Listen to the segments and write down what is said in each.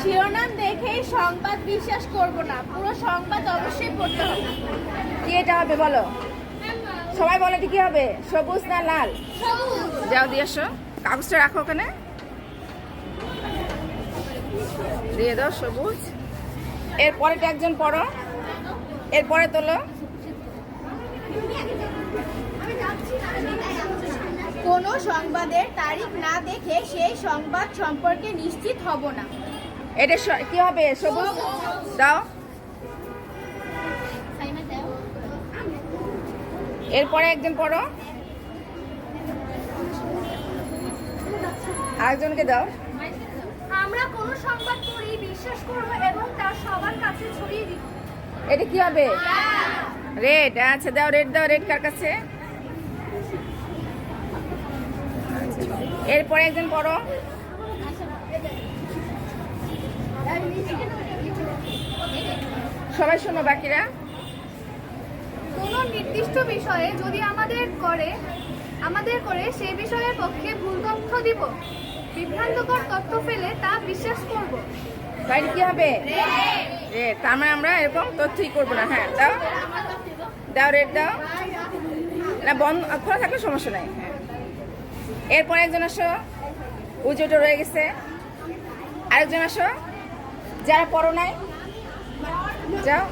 শিরোনাম দেখেই সংবাদ বিশ্বাস করব না পুরো সংবাদ অবশ্যই পড়তে হবে। কি এটা হবে বলো? সবাই বলে কি হবে? সবুজ না লাল? যাও দিয়ে আসো কাগজটা রাখো ওখানে। দিয়ে দাও সবুজ। এরপরেটা একজন পড়ো। এরপরে তোলো। কোনো সংবাদের তারিখ না দেখে সেই সংবাদ সম্পর্কে নিশ্চিত হব না। এটা কি হবে? সবুজ? দাও। এরপরে একজন পড়ো। আরেকজনকে দাও। আমরা কোনো সংবাদ পড়ি বিশ্বাস করব এবং তা সবার কাছে ছড়িয়ে দিব এটা কি হবে? রেড আচ্ছা দাও রেড দাও রেড কার কাছে? এরপরে একজন পড়ো। সবাই শোনো বাকিরা। কোনো নির্দিষ্ট বিষয়ে যদি আমাদের করে আমাদের করে সেই বিষয়ের পক্ষে ভুল তথ্য দিব। বিভ্রান্তকর তথ্য পেলে তা বিশ্বাস করব। তাইলে কি হবে? রেড। তার মানে আমরা এরকম তথ্যই করব না। হ্যাঁ দাও। দাও রেড দাও। না বন্ধ খোলা থাকলে সমস্যা নাই। হ্যাঁ এরপর একজন আসো। উজোটা রয়ে গেছে। আরেকজন আসো। যারা পড়ো নাই, যাও।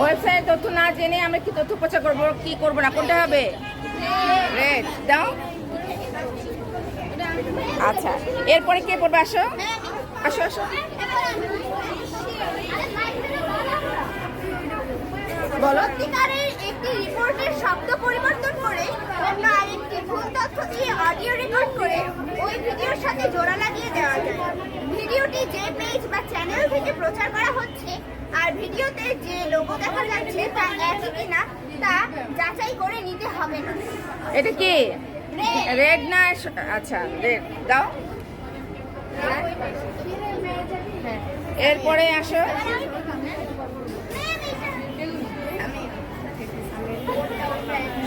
ওয়েবসাইট তথ্য না জেনে আমরা কি তথ্য প্রচার করব, কি করব না, কোনটা হবে? রেড দাও। আচ্ছা এরপরে কে পড়বে? আসো। আসো আসো। সত্যিকারের একটি রিপোর্টের শব্দ পরিবর্তন করে অন্য আরেকটি ভুল তথ্য দিয়ে অডিও রেকর্ড করে ওই ভিডিওর সাথে জোড়া লাগিয়ে দেওয়া যায়। ভিডিওটি যে পেজ বা চ্যানেল থেকে প্রচার করা হচ্ছে আর ভিডিওতে যে লোগো দেখা যাচ্ছে তা একই কিনা তা যাচাই করে নিতে হবে না। এটা কি? রেড না আচ্ছা রেড দাও। এরপরে আসো।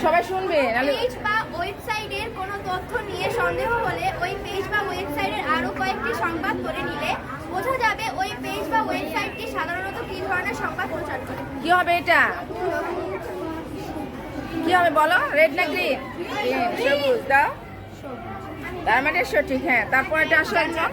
সবাই শুনবে পেজ বা ওয়েবসাইটের কোনো তথ্য নিয়ে সন্দেহ হলে ওই পেজ বা ওয়েবসাইটের আরও কয়েকটি সংবাদ করে নিলে বোঝা যাবে ওই পেজ বা ওয়েবসাইটটি সাধারণত কী ধরনের সংবাদ প্রচার করে। কি হবে এটা? কি হবে বলো? রেড না গ্রিন সবুজ দাও। তার মানে সঠিক হ্যাঁ। তারপর এটা আসো একজন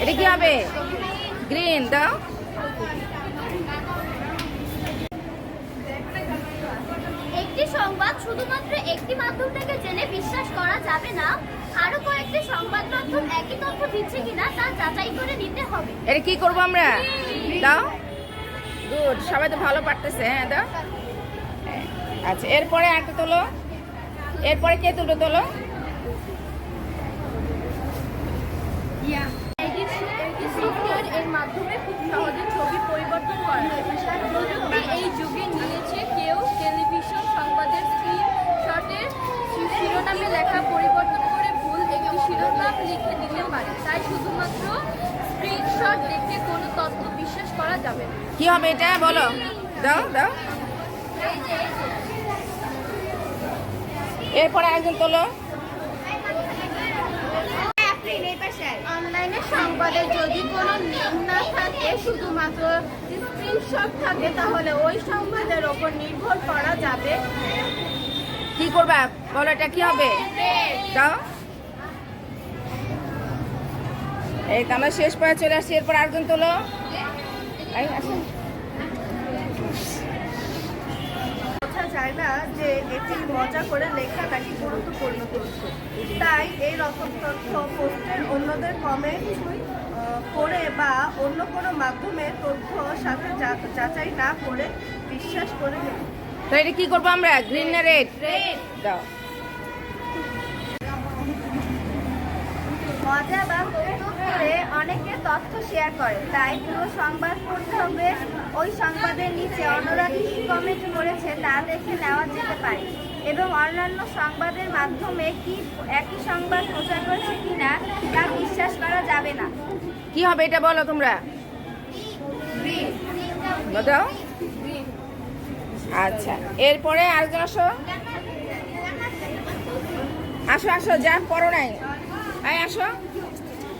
এটা কি হবে? গ্রিন দাও একটি সংবাদ শুধুমাত্র একটি মাধ্যম থেকে জেনে বিশ্বাস করা যাবে না। আরও কয়েকটি সংবাদ মাধ্যম একই তথ্য দিচ্ছে কিনা তা যাচাই করে নিতে হবে। এটা কি করব আমরা? দাও। গুড সবাই তো ভালো পারতেছে হ্যাঁ দাও। আচ্ছা এরপরে একটা তোলো। এরপরে কে তুলো? তোলো সফটওয়্যার এর মাধ্যমে খুব সহজে ছবি পরিবর্তন করা এই যুগে নিয়েছে কেউ টেলিভিশন সংবাদের স্ক্রিনশটের শিরোনামে লেখা পরিবর্তন করে ভুল একটি শিরোনাম লিখে দিতে পারে তাই শুধুমাত্র স্ক্রিনশট দেখে কোনো তথ্য বিশ্বাস করা যাবে না কি হবে এটা? বলো। দাও দাও। এরপরে একজন তোলো। অনলাইনে সংবাদে যদি কোনো লিঙ্ক না থাকে শুধুমাত্র স্ক্রিনশট থাকে তাহলে ওই সংবাদের ওপর নির্ভর করা যাবে। কি করবা? বলো এটা কি হবে? দাও। এই তো আমরা শেষ পরে চলে আসছি। এরপর আরেকজন তোলো। আসুন। যায় না যে এটি মজা করে লেখা নাকি গুরুত্বপূর্ণ তথ্য। তাই এই রকম তথ্য পোস্টের অন্যদের কমেন্ট করে বা অন্য কোনো মাধ্যমে তথ্য সাথে যাচাই না করে বিশ্বাস করে নেব তো এটা কি করব আমরা? গ্রিন না রেড দাও। মজা বা করে অনেকে তথ্য শেয়ার করে। তাই পুরো সংবাদ পড়তে হবে। ওই সংবাদের নিচে অন্যরা কি কমেন্ট করেছে তা দেখে নেওয়া যেতে পারে। এবং অন্যান্য সংবাদের মাধ্যমে কি একই সংবাদ প্রচার করেছে কিনা তা বিশ্বাস করা যাবে না। কি হবে এটা বলো তোমরা? আচ্ছা এরপরে আরেকজন আসো। আসো আসো, যা পড়ো নাই। আয়, আসো।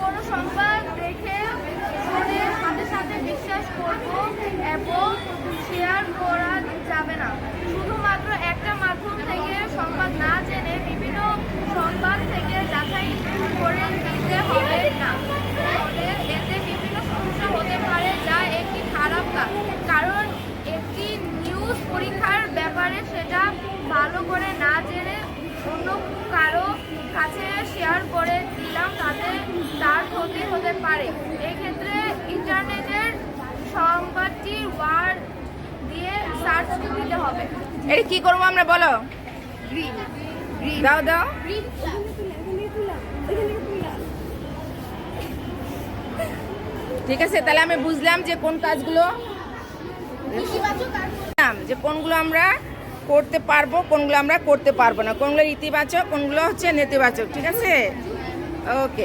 কোনো সংবাদ দেখে শুনে সাথে সাথে বিশ্বাস করব এবং শেয়ার করা যাবে না শুধুমাত্র একটা মাধ্যম থেকে সংবাদ না জেনে বিভিন্ন সংবাদ থেকে যাচাই করে নিতে হবে না ফলে এতে বিভিন্ন সমস্যা হতে পারে যা একটি খারাপ কাজ কারণ একটি নিউজ পরীক্ষার ব্যাপারে সেটা ভালো করে না জেনে অন্য কারও কাছে শেয়ার করে দিলাম তাতে তার ক্ষতি হতে পারে। এক্ষেত্রে ইন্টারনেটের সংবাদটি ওয়ার্ড দিয়ে সার্চ দিতে হবে। এটা কি করব আমরা বলো? দাও দাও। ঠিক আছে তাহলে আমি বুঝলাম যে কোন কাজগুলো যে কোনগুলো আমরা করতে পারব কোনগুলো আমরা করতে পারব না। কোনগুলো ইতিবাচক কোনগুলো হচ্ছে নেতিবাচক ঠিক আছে? ওকে।